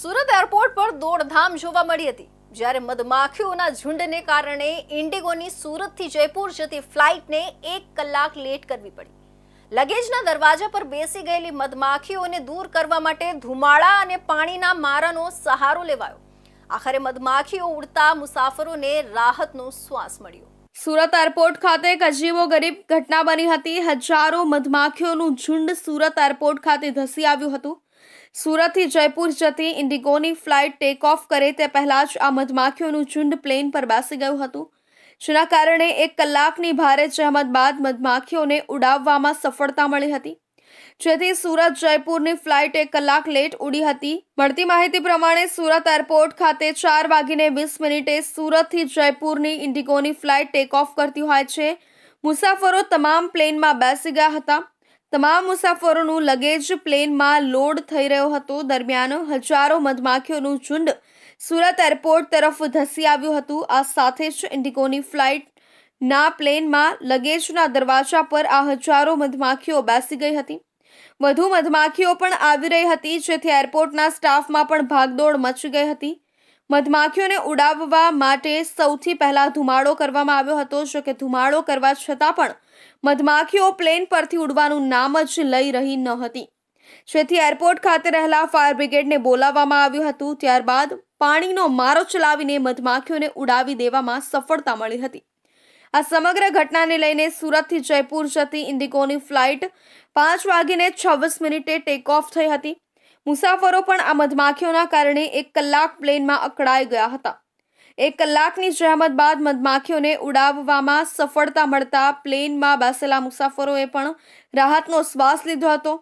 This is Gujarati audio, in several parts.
સુરત એરપોર્ટ પર દોડધામ જોવા મળી હતી. જ્યારે મધમાખીઓના ઝુંડને કારણે ઇન્ડિગોની સુરતથી જયપુર જતી ફ્લાઇટને એક કલાક લેટ કરવી પડી. લગેજના દરવાજા પર બેસી ગયેલી મધમાખીઓને દૂર કરવા માટે ધુમાળા અને પાણીના મારાનો સહારો લેવાયો. આખરે મધમાખીઓ ઉડતા મુસાફરોને રાહતનો શ્વાસ મળ્યો. સુરત એરપોર્ટ ખાતે એક અજીબો ગરીબ ઘટના બની હતી. હજારો મધમાખીઓનું ઝુંડ સુરત એરપોર્ટ ખાતે ધસી આવ્યું હતું. સુરતથી જયપુર જતી ઇન્ડિગોની ફ્લાઇટ ટેક ઓફ કરે તે પહેલા જ આ મધમાખીઓનું ઝુંડ પ્લેન પર બેસી ગયું હતું. જેના કારણે એક કલાકની ભારે જહેમત બાદ મધમાખીઓને ઉડાવવામાં સફળતા મળી હતી. જેથી સુરત જયપુરની ફ્લાઇટ એક કલાક લેટ ઉડી હતી. મળતી માહિતી પ્રમાણે સુરત એરપોર્ટ ખાતે ચાર વાગીને વીસ મિનિટે સુરતથી જયપુરની ઇન્ડિગોની ફ્લાઇટ ટેક ઓફ કરતી હોય છે. મુસાફરો તમામ પ્લેનમાં બેસી ગયા હતા. તમામ મુસાફરોનું લગેજ પ્લેનમાં લોડ થઈ રહ્યો હતો. દરમિયાન હજારો મધમાખીઓનું ઝુંડ સુરત એરપોર્ટ તરફ ધસી આવ્યું હતું. આ સાથે જ ઇન્ડિગોની ફ્લાઇટના પ્લેનમાં લગેજના દરવાજા પર આ હજારો મધમાખીઓ બેસી ગઈ હતી. વધુ મધમાખીઓ પણ આવી રહી હતી, જેથી એરપોર્ટના સ્ટાફમાં પણ ભાગદોડ મચી ગઈ હતી. મધમાખીઓને ઉડાવવા માટે સૌથી પહેલા ધુમાડો કરવામાં આવ્યો હતો. જો કે ધુમાડો કરવા છતાં પણ મધમાખીઓ પ્લેન પરથી ઉડવાનું નામ જ લઈ રહી ન હતી. જેથી એરપોર્ટ ખાતે રહેલા ફાયર બ્રિગેડને બોલાવવામાં આવ્યું હતું. ત્યારબાદ પાણીનો મારો ચલાવીને મધમાખીઓને ઉડાવી દેવામાં સફળતા મળી હતી. આ સમગ્ર ઘટનાને લઈને સુરતથી જયપુર જતી ઇન્ડિગોની ફ્લાઇટ પાંચ વાગીને છવ્વીસ મિનિટે ટેક ઓફ થઈ હતી. મુસાફરો પણ આ મધમાખીઓના કારણે એક કલાક પ્લેનમાં અકળાઈ ગયા હતા. એક કલાકની જહેમત બાદ મધમાખીઓને ઉડાવવામાં સફળતા મળતા પ્લેનમાં બેસેલા મુસાફરોએ પણ રાહતનો શ્વાસ લીધો હતો.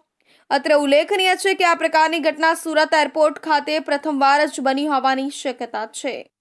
અત્રે ઉલ્લેખનીય છે કે આ પ્રકારની ઘટના સુરત એરપોર્ટ ખાતે પ્રથમવાર જ બની હોવાની શક્યતા છે.